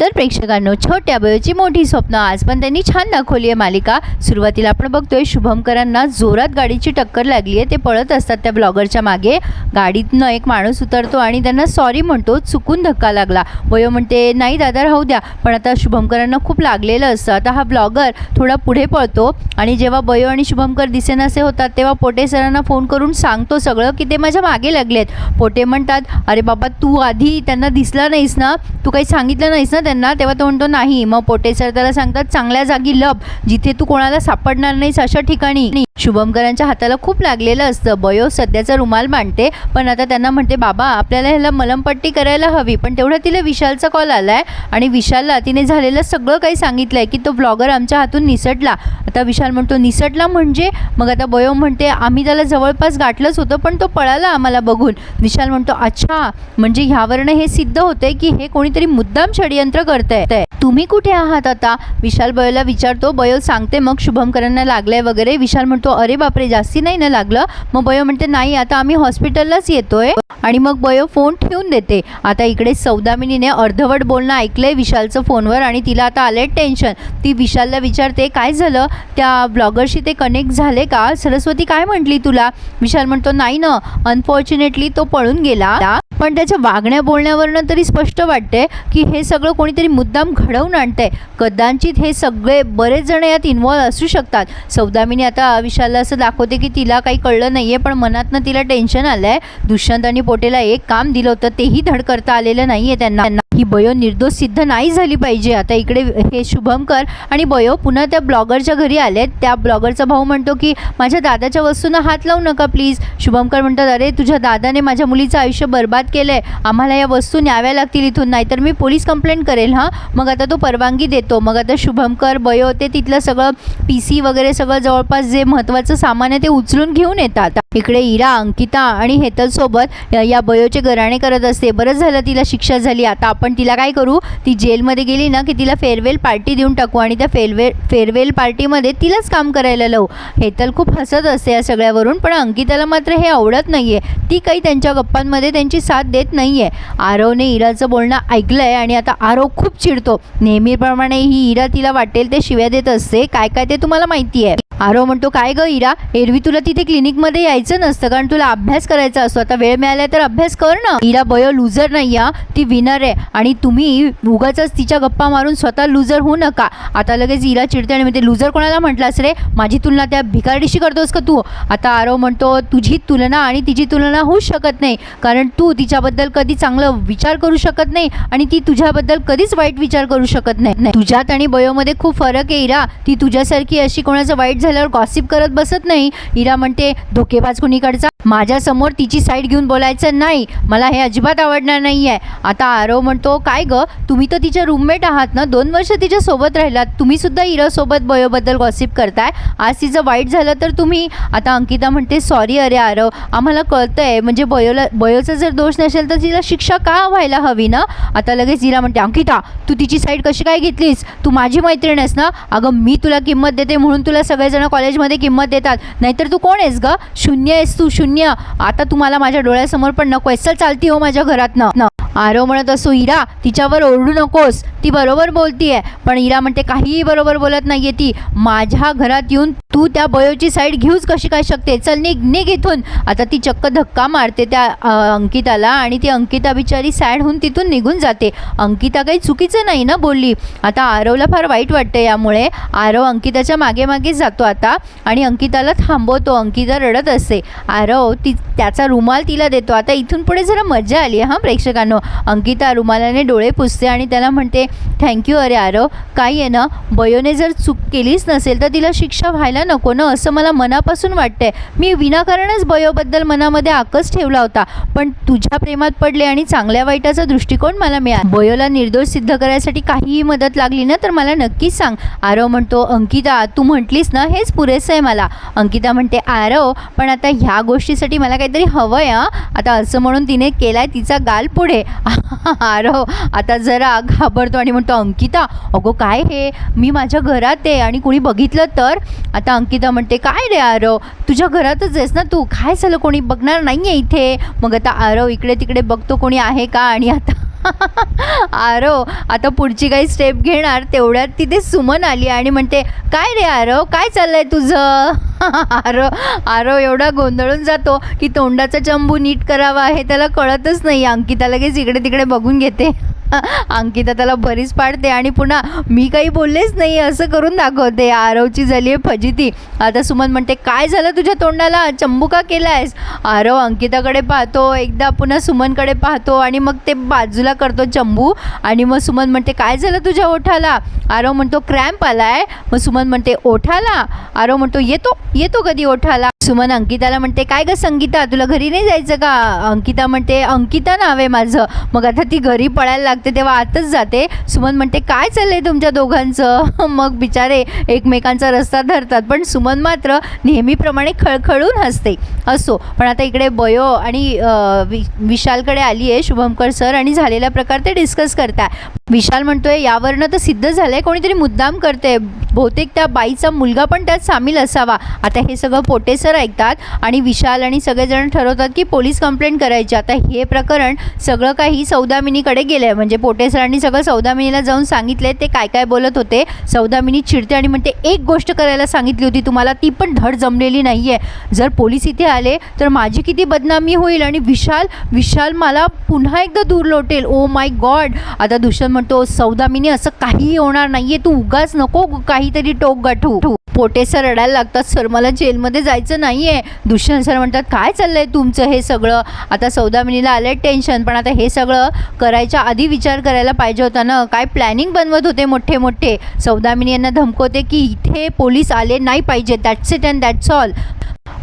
तर प्रेक्षकांनो छोट्या बयोची मोठी स्वप्न आज पण त्यांनी छान दाखवली आहे. मालिका सुरुवातीला आपण बघतोय शुभमकरांना जोरात गाडीची टक्कर लागली आहे. ते पळत असतात त्या ब्लॉगरच्या मागे. गाडीतनं एक माणूस उतरतो आणि त्यांना सॉरी म्हणतो चुकून धक्का लागला. बयो म्हणते नाही दादा राहू द्या. पण आता शुभमकरांना खूप लागलेलं असतं. आता हा ब्लॉगर थोडा पुढे पळतो आणि जेव्हा बयो आणि शुभमकर दिसेनासे होतात तेव्हा पोटे सरांना फोन करून सांगतो सगळं की ते माझ्या मागे लागलेत. पोटे म्हणतात अरे बाबा तू आधी त्यांना दिसला नाहीस ना? तू काही सांगितलं नाहीस ना त्यांना तेव्हा तो म्हणतो नाही. मग पोटे सर त्याला सांगतात चांगल्या जागी लप. जिथे तू कोणाला सापडणार नाहीस अशा ठिकाणी. शुभमकरांच्या हाताला खूप लागलेलं असतं. बयो सध्याचा रुमाल मांडते पण आता त्यांना म्हणते बाबा आपल्याला ह्याला मलमपट्टी करायला हवी. पण तेवढा तिला विशालचा कॉल आला आहे आणि विशालला तिने झालेलं सगळं काही सांगितलं आहे की तो ब्लॉगर आमच्या हातून निसटला. आता विशाल म्हणतो निसटला म्हणजे? मग आता बयो म्हणते आम्ही त्याला जवळपास गाठलंच होतं पण तो पळाला आम्हाला बघून. विशाल म्हणतो अच्छा म्हणजे ह्यावरनं हे सिद्ध होतंय की हे कोणीतरी मुद्दाम षडयंत्र आहे तुम्ही कुठे आहात आता? विशाल बयोला विचारतो. बयो सांगते मग शुभमकरांना लागलंय वगैरे. विशाल म्हणतो अरे बापरे जास्ती नाही ना लागलं? मग बयो म्हणते नाही आता आम्ही हॉस्पिटललाच येतोय. आणि मग बयो फोन ठेवून देते. आता इकडे सौदामिनीने अर्धवट बोलणं ऐकलंय विशालचं फोनवर आणि तिला आता आलंय टेन्शन. ती विशालला विचारते काय झालं? त्या ब्लॉगरशी ते कनेक्ट झाले का? सरस्वती काय म्हटली तुला? विशाल म्हणतो नाही ना. अनफॉर्च्युनेटली तो पळून गेला. पण त्याच्या वागण्या बोलण्यावरनं तरी स्पष्ट वाटते की हे सगळं कोणीतरी मुद्दाम घडवून आणतंय. कदाचित हे सगळे बरेच जण यात इन्वॉल्व असू शकतात. सौदामिनी आता विशालला असं दाखवते की तिला काही कळलं नाही आहे पण मनातनं तिला टेन्शन आलं आहे दुष्यंत आणि पोटेला एक काम दिलं होतं तेही धड करता आलेलं नाही आहे त्यांना. ही बयो निर्दोष सिद्ध नाही झाली पाहिजे. आता इकडे हे शुभमकर आणि बयो पुन्हा त्या ब्लॉगरच्या घरी आलेत त्या ब्लॉगरचा भाऊ म्हणतो की माझ्या दादाच्या वस्तूंना हात लावू नका प्लीज शुभमकर म्हणतात अरे तुझ्या दादाने माझ्या मुलीचं आयुष्य बर्बाद केलं आहे आम्हाला या वस्तू न्याव्या लागतील इथून नाहीतर मी पोलीस कंप्लेंट करेल हां? मग आता तो परवानगी देतो. मग आता शुभमकर बयो ते तिथलं सगळं पी सी वगैरे सगळं जवळपास जे महत्त्वाचं सामान आहे ते उचलून घेऊन येतात. इकडे इरा अंकिता आणि हेतलसोबत या- बयोचे गराणे करत असते. बरंच झालं तिला शिक्षा झाली. आता आपण तिला काय करू? ती जेलमध्ये गेली ना की तिला फेअरवेल पार्टी देऊन टाकू आणि त्या फेअरवेल फेअरवेल पार्टीमध्ये तिलाच काम करायला लावू. हेतल खूप हसत असते या सगळ्यावरून पण अंकिताला मात्र हे आवडत नाही आहे ती काही त्यांच्या गप्पांमध्ये त्यांची साथ देत नाही आहे आरवने इराचं बोलणं ऐकलं आहे आणि आता आरव खूप चिडतो. नेहमीप्रमाणे ही इरा तिला वाटेल ते शिव्या देत असते. काय काय ते तुम्हाला माहिती आहे. आरो म्हणतो काय ग इरा? एरवी तुला तिथे क्लिनिकमध्ये यायचं नसतं कारण तुला अभ्यास करायचा असतो. आता वेळ मिळाला तर अभ्यास कर ना. इरा बयो लुझर नाही हा ती विनर आहे आणि तुम्ही उगाच तिच्या गप्पा मारून स्वतः लुझर होऊ नका. आता लगेच इरा चिडते आणि म्हणते लुझर कोणाला म्हटलास रे? माझी तुलना त्या भिकारडीशी करतोस का तू? आता आरो म्हणतो तुझी तुलना आणि तिची तुलना होऊच शकत नाही कारण तू तिच्याबद्दल कधी चांगलं विचार करू शकत नाही आणि ती तुझ्याबद्दल कधीच वाईट विचार करू शकत नाही. नाही. तुझ्यात आणि बयोमध्ये खूप फरक आहे इरा. ती तुझ्यासारखी अशी कोणाचं वाईट झाल्यावर गॉसिप करत बसत नाही. इरा म्हणते धोकेबाज कुणीकडचा? माझ्यासमोर तिची साईड घेऊन बोलायचं नाही. मला हे अजिबात आवडणार नाही आहे आता आरव म्हणतो काय ग? तुम्ही तर तिच्या रूममेट आहात ना? दोन वर्ष तिच्या सोबत राहिलात. तुम्ही सुद्धा इरासोबत बयोबद्दल गॉसिप करताय. आज तिचं वाईट झालं तर तुम्ही आता अंकिता म्हणते सॉरी अरे आरव. आम्हाला कळतं आहे म्हणजे बयोला बयोचा जर दोष नसेल तर तिला शिक्षा का व्हायला हवी ना आता लगेच इरा म्हणते अंकिता तू तिची साईड कशी काय घेतलीस? तू माझी मैत्रीण आहेस ना? अगं मी तुला किंमत देते म्हणून तुला जण कॉलेजमध्ये किंमत देतात. नाहीतर तू कोण आहेस ग? शून्य आहेस तू शून्य. आता तुम्हाला माझ्या डोळ्यासमोर पण नको चल चालती हो माझ्या घरात न आरव म्हणत असो इरा तिच्यावर ओरडू नकोस. ती बरोबर बोलतीये पण इरा म्हणते काहीही बरोबर बोलत नाही आहे ती. माझ्या घरात येऊन तू त्या बयोची साईड घेऊच कशी काय शकते? चल निघ निघ इथून. आता ती चक्क धक्का मारते त्या अंकिताला आणि ती अंकिता बिचारी सॅड होऊन तिथून निघून जाते. अंकिता काही चुकीचं नाही ना बोलली. आता आरवला फार वाईट वाटते यामुळे. आरव अंकिताच्या मागे मागे जातो आता आणि अंकिताला थांबवतो. अंकिता रडत असते. आरव ती त्याचा रुमाल तिला देतो. आता इथून पुढे जरा मजा आली हां प्रेक्षकांनो? अंकिता रुमालाने डोळे पुसते आणि त्याला म्हणते थँक्यू अरे आरव. काही आहे ना बयोने जर चूक केलीच नसेल तर तिला शिक्षा व्हायला नको ना असं मला मनापासून वाटतंय. मी विनाकारणच बयोबद्दल मनामध्ये आकस ठेवला होता पण तुझ्या प्रेमात पडले आणि चांगल्या वाईटाचा दृष्टिकोन मला मिळाला. बयोला निर्दोष सिद्ध करायसाठी काहीही मदत लागली ना तर मला नक्कीच सांग. आरव म्हणतो अंकिता तू म्हटलीस ना हेच पुरेसं आहे मला. अंकिता म्हणते आरव पण आता ह्या गोष्टीसाठी मला काहीतरी हवं आहे हां. आता असं म्हणून तिने केलाय तिचा गाल पुढे. आरव हो, आता जरा घाबरतो आणि म्हणतो अंकिता अगो काय हे? मी माझ्या घरात आहे आणि कोणी बघितलं तर? आता अंकिता म्हणते काय रे आरव? तुझ्या घरातच आहेस ना तू? काय झालं? कोणी बघणार नाही आहे इथे. मग आता आरव इकडे तिकडे बघतो कोणी आहे का? आणि आता आरो आता पुढची काही स्टेप घेणार तेवढ्यात तिथे सुमन आली आणि म्हणते काय रे आरव काय चाललंय तुझं? आरो आरो एवढा गोंधळून जातो की तोंडाचा चंबू नीट करावा हे त्याला कळतच नाही. अंकिता लगेच इकडे तिकडे बघून घेते. अंकिता त्याला बरीच पाडते आणि पुन्हा मी काही बोललेच नाही असं करून दाखवते. आरवची झाली आहे फजिती. आता सुमन म्हणते काय झालं तुझ्या तोंडाला? चंबू का आहेस आरव अंकिताकडे पाहतो. एकदा पुन्हा सुमनकडे पाहतो आणि मग ते बाजूला करतो चंबू. आणि मग सुमन म्हणते काय झालं तुझ्या ओठाला? आरव म्हणतो क्रॅम्प आला आहे मग सुमन म्हणते ओठाला? आरव म्हणतो येतो येतो कधी ओठाला? सुमन अंकिताला म्हणते काय ग संगीता तुला घरी नाही जायचं का? अंकिता म्हणते अंकिता नाव आहे माझं. मग आता ती घरी पळायला लागते तेव्हा आतच जाते. सुमन म्हणते काय चाललंय तुमच्या दोघांचं? मग बिचारे एकमेकांचा रस्ता धरतात पण सुमन मात्र नेहमीप्रमाणे खळखळून हसते. असो पण आता इकडे बयो आणि वि विशालकडे आली आहे शुभमकर सर आणि झालेला प्रकार ते डिस्कस करताय. विशाल म्हणतोय यावरनं तर सिद्ध झालंय कोणीतरी मुद्दाम करते बहुतेक त्या बाईचा मुलगा पण त्यात सामील असावा. आता हे सगळं पोटे सर ऐकतात आणि विशाल आणि सगळेजण ठरवतात की पोलीस कंप्लेंट करायची. आता हे प्रकरण सगळं काही सौदामिनीकडे गेलं आहे म्हणजे पोटे सरांनी सगळं सौदामिनीला जाऊन सांगितले ते काय काय बोलत होते? सौदामिनी चिडते आणि म्हणते एक गोष्ट करायला सांगितली होती तुम्हाला ती पण धड जमलेली नाही आहे जर पोलीस इथे आले तर माझी किती बदनामी होईल? आणि विशाल विशाल मला पुन्हा एकदा दूर लोटेल. ओ माय गॉड आता दुष्यंत म्हणतो सौदामिनी असं काहीही होणार नाही आहे तू उगाच नको काहीतरी टोक गाठू. पोटे सर रडायला लागतात. सर मला जेलमध्ये जायचं नाही आहे दुष्यंत सर म्हणतात काय चाललं आहे तुमचं हे सगळं? आता सौदामिनीला आलं आहे टेन्शन पण आता हे सगळं करायच्या आधी विचार करायला पाहिजे होता ना. काय प्लॅनिंग बनवत होते मोठे मोठे? सौदामिनी यांना धमकवते की इथे पोलीस आले नाही पाहिजे. That's it and that's all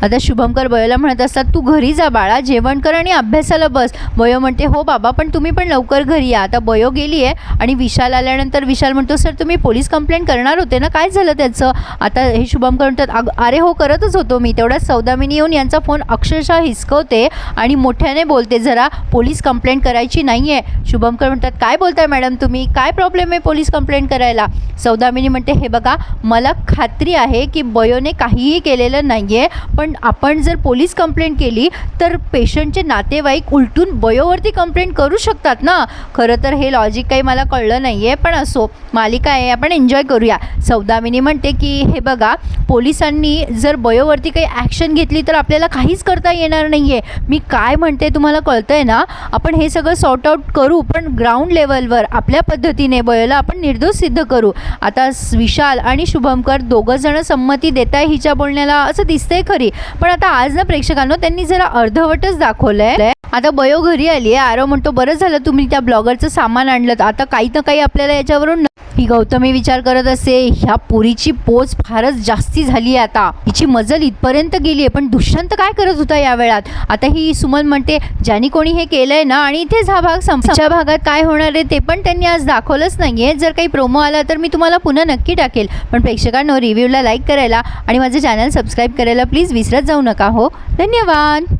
आता शुभमकर बयोला म्हणत असतात तू घरी जा बाळा जेवण कर आणि अभ्यासाला बस. बयो म्हणते हो बाबा पण तुम्ही पण लवकर घरी या. आता बयो गेली आहे आणि विशाल आल्यानंतर विशाल म्हणतो सर तुम्ही पोलीस कंप्लेंट करणार होते ना? काय झालं त्याचं? आता हे शुभमकर म्हणतात "अग- अरे हो करतच होतो मी. तेवढ्याच सौदामिनी येऊन यांचा फोन अक्षरशः हिसकवते आणि मोठ्याने बोलते जरा पोलीस कंप्लेंट करायची नाही आहे शुभमकर म्हणतात काय बोलताय मॅडम तुम्ही? काय प्रॉब्लेम आहे पोलीस कंप्लेंट करायला? सौदामिनी म्हणते हे बघा मला खात्री आहे की बयोने काहीही केलेलं नाही आहे पण आपण जर पोलीस कंप्लेंट केली तर पेशंटचे नातेवाईक उलटून बयोवरती कंप्लेंट करू शकतात ना? खरं तर हे लॉजिक काही मला कळलं नाही आहे पण असो. मालिका आहे आपण एन्जॉय करूया. सौदामिनी म्हणते की हे बघा पोलिसांनी जर बयोवरती काही ॲक्शन घेतली तर आपल्याला काहीच करता येणार नाही आहे मी काय म्हणते तुम्हाला कळतं आहे ना? आपण हे सगळं सॉर्ट आउट करू पण ग्राउंड लेवलवर आपल्या पद्धतीने बयोला आपण निर्दोष सिद्ध करू. आता विशाल आणि शुभमकर दोघं जण संमती देत आहे हिच्या बोलण्याला असं दिसतंय खरी. पण आता आज ना प्रेक्षकांनो त्यांनी जरा अर्धवटच दाखवलंय. आता बयो घरी आली आहे आरव म्हणतो बरं झालं तुम्ही त्या ब्लॉगरचं सामान आणलं आता काही ना काही आपल्याला याच्यावरून ही गौतमी विचार करत असे ह्या पोरीची पोच फारच जास्ती झाली आहे आता. हिची मजल इथपर्यंत गेली आहे पण दुष्यंत काय करत होता या वेळात आता ही सुमन म्हणते ज्यांनी कोणी हे केलंय ना आणि इथेच हा भाग संपच्या भागात काय होणार आहे ते पण त्यांनी आज दाखवलंच नाहीये. जर काही प्रोमो आला तर मी तुम्हाला पुन्हा नक्की टाकेल. पण प्रेक्षकांनो रिव्ह्यूला लाईक करायला आणि माझं चॅनल सबस्क्राईब करायला प्लीज विसरत जाऊ नका हो? धन्यवाद!